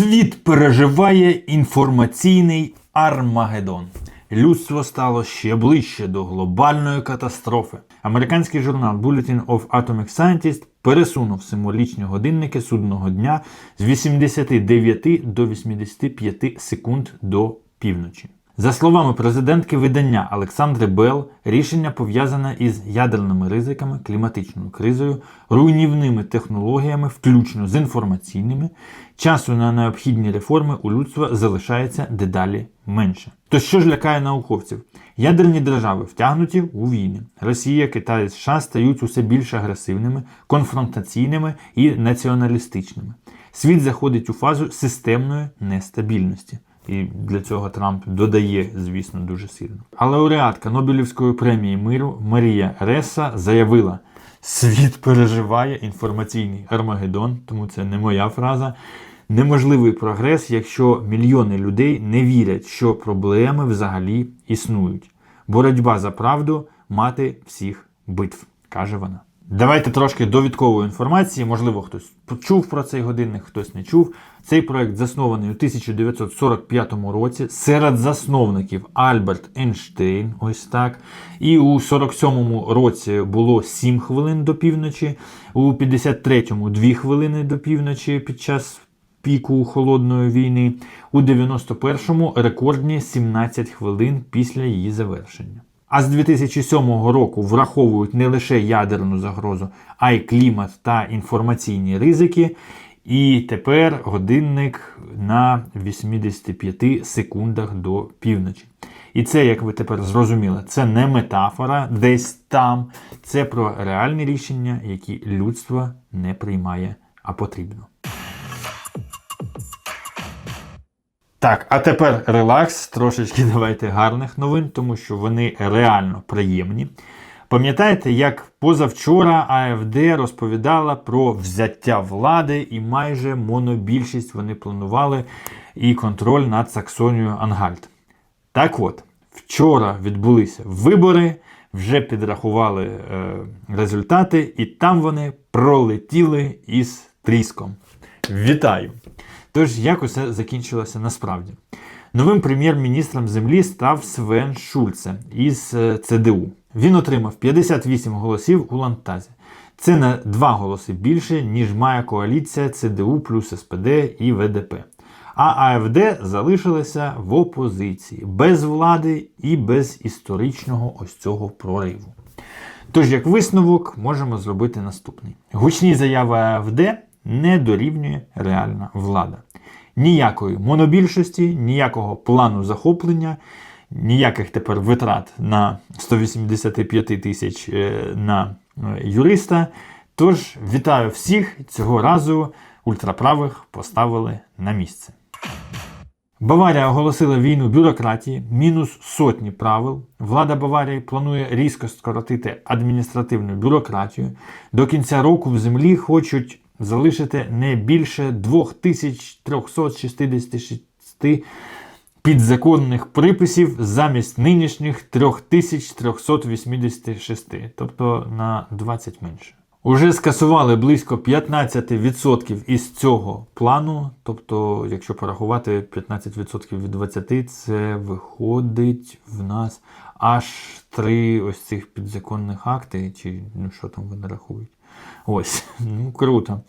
Світ переживає інформаційний Армагеддон. Людство стало ще ближче до глобальної катастрофи. Американський журнал Bulletin of Atomic Scientist пересунув символічні годинники судного дня з 89 до 85 секунд до півночі. За словами президентки видання Олександри Белл, рішення пов'язане із ядерними ризиками, кліматичною кризою, руйнівними технологіями, включно з інформаційними. Часу на необхідні реформи у людства залишається дедалі менше. То що ж лякає науковців? Ядерні держави втягнуті у війни. Росія, Китай, США стають усе більш агресивними, конфронтаційними і націоналістичними. Світ заходить у фазу системної нестабільності. І для цього Трамп додає, звісно, дуже сильно. Але лауреатка Нобелівської премії миру Марія Реса заявила: світ переживає інформаційний Армагеддон, тому це не моя фраза. Неможливий прогрес, якщо мільйони людей не вірять, що проблеми взагалі існують. Боротьба за правду мати всіх битв, каже вона. Давайте трошки довідкової інформації. Можливо, хтось почув про цей годинник, хтось не чув. Цей проект заснований у 1945 році серед засновників Альберт Ейнштейн, ось так. І у 47-му році було 7 хвилин до півночі, у 53-му 2 хвилини до півночі під час піку холодної війни, у 91-му рекордні 17 хвилин після її завершення. А з 2007 року враховують не лише ядерну загрозу, а й клімат та інформаційні ризики. І тепер годинник на 85 секундах до півночі. І це, як ви тепер зрозуміли, це не метафора десь там. Це про реальні рішення, які людство не приймає, а потрібно. Так, а тепер релакс, трошечки давайте гарних новин, тому що вони реально приємні. Пам'ятаєте, як позавчора АФД розповідала про взяття влади і майже монобільшість вони планували і контроль над Саксонією Ангальт. Так от, вчора відбулися вибори, вже підрахували е, результати, і там вони пролетіли із тріском. Вітаю! Тож, як усе закінчилося насправді? Новим прем'єр-міністром землі став Свен Шульце із е, ЦДУ. Він отримав 58 голосів у Лантазі. Це на 2 голоси більше, ніж має коаліція ЦДУ плюс СПД і ВДП. А АФД залишилася в опозиції без влади і без історичного ось цього прориву. Тож, як висновок, можемо зробити наступний: гучні заяви АФД не дорівнює реальна влада. Ніякої монобільшості, ніякого плану захоплення, ніяких тепер витрат на 185 тисяч е, на е, юриста. Тож вітаю всіх! Цього разу ультраправих поставили на місце. Баварія оголосила війну бюрократії, мінус сотні правил. Влада Баварії планує різко скоротити адміністративну бюрократію. До кінця року в землі хочуть залишити не більше 2366 підзаконних приписів замість нинішніх 3386, тобто на 20 менше. Уже скасували близько 15% із цього плану. Тобто, якщо порахувати 15% від 20, це виходить в нас аж три ось цих підзаконних акти, чи ну що там вони рахують. Ось, ну круто.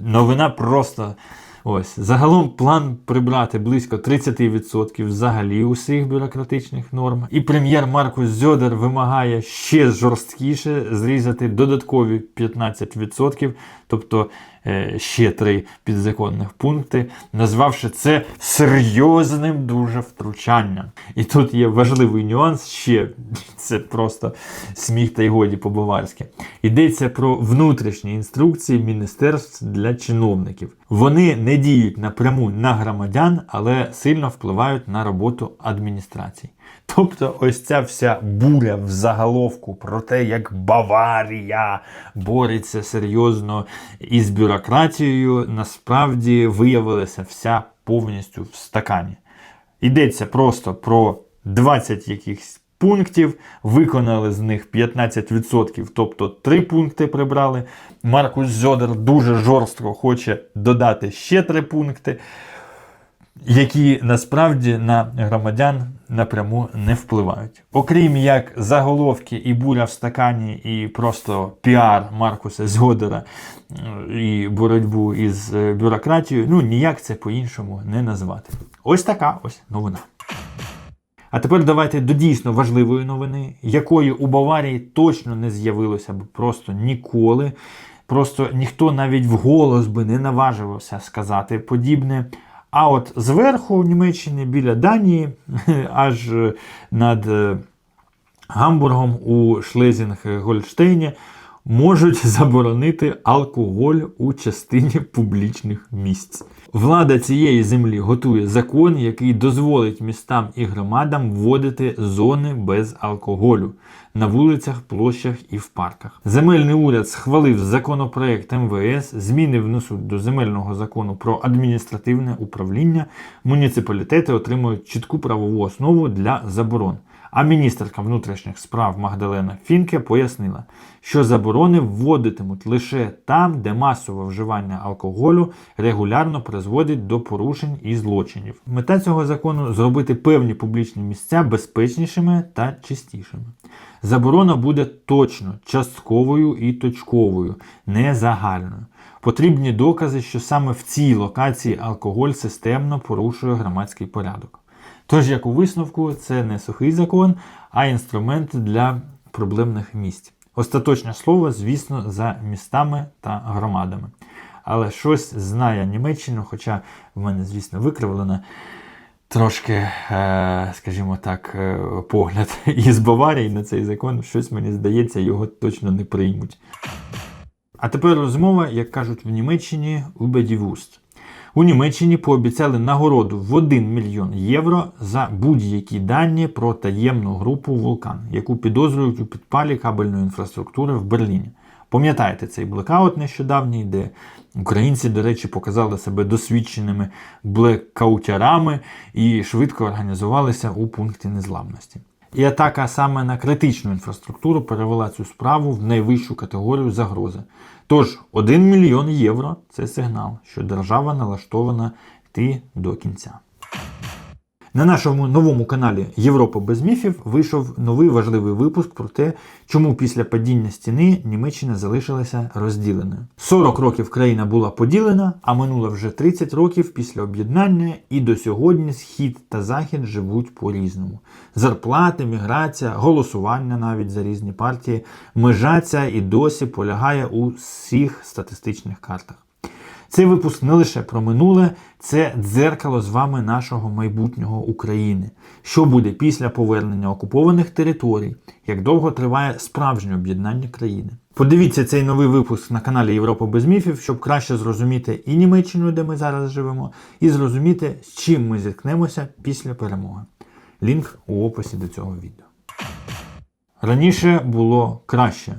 Новина просто. Ось. Загалом план прибрати близько 30% взагалі усіх бюрократичних норм. І прем'єр Маркус Зьодер вимагає ще жорсткіше зрізати додаткові 15%, тобто е, ще три підзаконних пункти, назвавши це серйозним дуже втручанням. І тут є важливий нюанс ще, це просто сміх та й годі по-баварськи. Йдеться про внутрішні інструкції міністерств для чиновників. Вони не діють напряму на громадян, але сильно впливають на роботу адміністрацій. Тобто, ось ця вся буря в заголовку про те, як Баварія бореться серйозно із бюрократією, насправді виявилася вся повністю в стакані. Йдеться просто про 20 якихось пунктів, виконали з них 15%, тобто 3 пункти прибрали. Маркус Зьодер дуже жорстко хоче додати ще 3 пункти. які насправді на громадян напряму не впливають. Окрім як заголовки і буря в стакані, і просто піар Маркуса Згодера е, і боротьбу із е, бюрократією, ну ніяк це по-іншому не назвати. Ось така ось новина. А тепер давайте до дійсно важливої новини, якої у Баварії точно не з'явилося б просто ніколи. Просто ніхто навіть вголос би не наваживався сказати подібне. А от зверху в Німеччині біля Данії, аж над е, Гамбургом у Шлезінг-Гольштейні, можуть заборонити алкоголь у частині публічних місць. Влада цієї землі готує закон, який дозволить містам і громадам вводити зони без алкоголю на вулицях, площах і в парках. Земельний уряд схвалив законопроект МВС, зміни внесуть до земельного закону про адміністративне управління. Муніципалітети отримують чітку правову основу для заборон. А міністерка внутрішніх справ Магдалена Фінке пояснила, що заборони вводитимуть лише там, де масове вживання алкоголю регулярно призводить до порушень і злочинів. Мета цього закону зробити певні публічні місця безпечнішими та чистішими. Заборона буде точно частковою і точковою, не загальною. Потрібні докази, що саме в цій локації алкоголь системно порушує громадський порядок. Тож, як у висновку, це не сухий закон, а інструмент для проблемних місць. Остаточне слово, звісно, за містами та громадами. Але щось знає Німеччину, хоча в мене, звісно, викривлено трошки, е, скажімо так, е, погляд із Баварії на цей закон, щось мені здається, його точно не приймуть. А тепер розмова, як кажуть в Німеччині, «Убедівуст». У Німеччині пообіцяли нагороду в 1 мільйон євро за будь-які дані про таємну групу Вулкан, яку підозрюють у підпалі кабельної інфраструктури в Берліні. Пам'ятаєте цей блекаут нещодавній, де українці, до речі, показали себе досвідченими блекаутярами і швидко організувалися у пункті незламності. І атака саме на критичну інфраструктуру перевела цю справу в найвищу категорію загрози. Тож 1 мільйон євро це сигнал, що держава налаштована йти до кінця. На нашому новому каналі Європа без міфів вийшов новий важливий випуск про те, чому після падіння стіни Німеччина залишилася розділеною. 40 років країна була поділена, а минуло вже 30 років після об'єднання, і до сьогодні схід та захід живуть по-різному. Зарплати, міграція, голосування навіть за різні партії, межа ця і досі полягає у всіх статистичних картах. Цей випуск не лише про минуле, це дзеркало з вами нашого майбутнього України. Що буде після повернення окупованих територій, як довго триває справжнє об'єднання країни. Подивіться цей новий випуск на каналі Європа без міфів, щоб краще зрозуміти і Німеччину, де ми зараз живемо, і зрозуміти, з чим ми зіткнемося після перемоги. Лінк у описі до цього відео. Раніше було краще.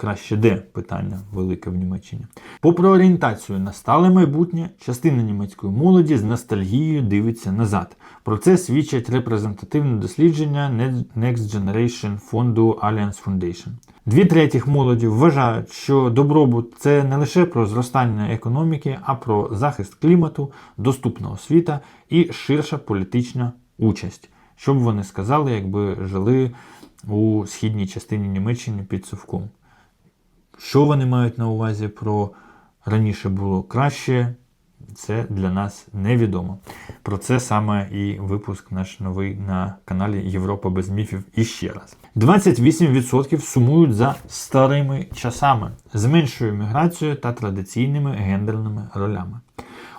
Краще де питання велике в Німеччині. Попри орієнтацію на стале майбутнє, частина німецької молоді з ностальгією дивиться назад. Про це свідчать репрезентативне дослідження Next Generation фонду Alliance Foundation. Дві третіх молоді вважають, що добробут це не лише про зростання економіки, а про захист клімату, доступна освіта і ширша політична участь. Що б вони сказали, якби жили у східній частині Німеччини під Совком. Що вони мають на увазі про раніше було краще, це для нас невідомо. Про це саме і випуск наш новий на каналі Європа без міфів іще раз. 28% сумують за старими часами, з меншою міграцією та традиційними гендерними ролями.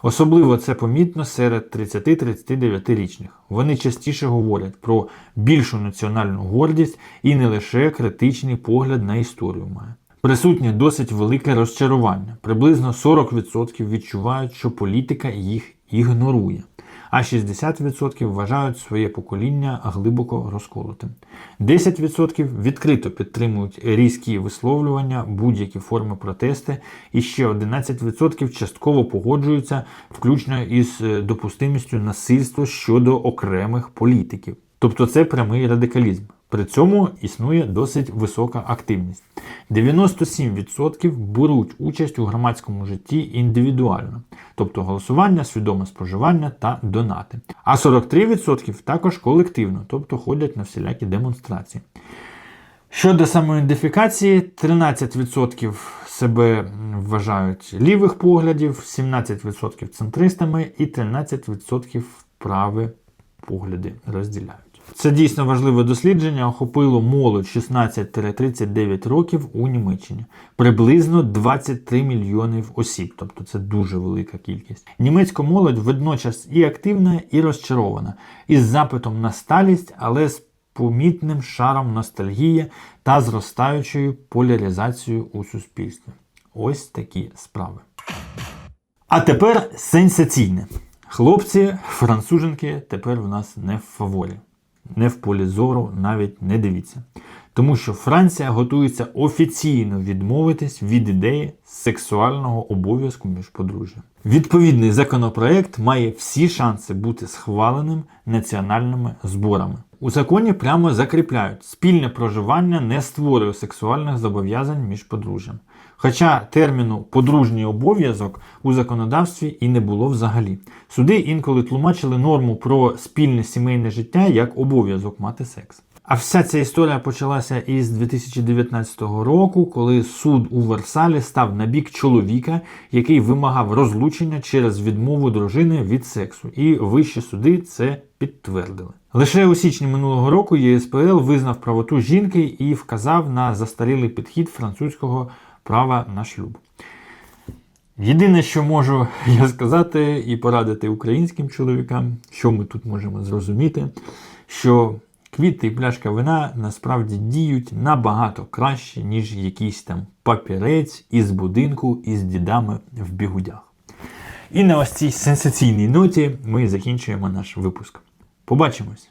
Особливо це помітно серед 30-39-річних. Вони частіше говорять про більшу національну гордість і не лише критичний погляд на історію має. Присутнє досить велике розчарування. Приблизно 40% відчувають, що політика їх ігнорує, а 60% вважають своє покоління глибоко розколотим. 10% відкрито підтримують різкі висловлювання, будь-які форми протести, і ще 11% частково погоджуються, включно із допустимістю насильства щодо окремих політиків. Тобто це прямий радикалізм. При цьому існує досить висока активність. 97% беруть участь у громадському житті індивідуально, тобто голосування, свідоме споживання та донати. А 43% також колективно, тобто ходять на всілякі демонстрації. Щодо самоідентифікації, 13% себе вважають лівих поглядів, 17% центристами і 13% праві погляди розділяють. Це дійсно важливе дослідження охопило молодь 16-39 років у Німеччині. Приблизно 23 мільйонів осіб, тобто це дуже велика кількість. Німецька молодь водночас і активна, і розчарована, із запитом на сталість, але з помітним шаром ностальгії та зростаючою поляризацією у суспільстві. Ось такі справи. А тепер сенсаційне. Хлопці, француженки тепер в нас не в фаворі, не в полі зору, навіть не дивіться. Тому що Франція готується офіційно відмовитись від ідеї сексуального обов'язку між подружжям. Відповідний законопроект має всі шанси бути схваленим національними зборами. У законі прямо закріпляють, спільне проживання не створює сексуальних зобов'язань між подружжям. Хоча терміну подружній обов'язок у законодавстві і не було взагалі. Суди інколи тлумачили норму про спільне сімейне життя як обов'язок мати секс. А вся ця історія почалася із 2019 року, коли суд у Версалі став на бік чоловіка, який вимагав розлучення через відмову дружини від сексу, і вищі суди це підтвердили. Лише у січні минулого року ЄСПЛ визнав правоту жінки і вказав на застарілий підхід французького права на шлюб. Єдине, що можу я сказати і порадити українським чоловікам, що ми тут можемо зрозуміти, що квіти і пляшка вина насправді діють набагато краще, ніж якийсь там папірець із будинку із дідами в бігудях. І на ось цій сенсаційній ноті ми закінчуємо наш випуск. Побачимось!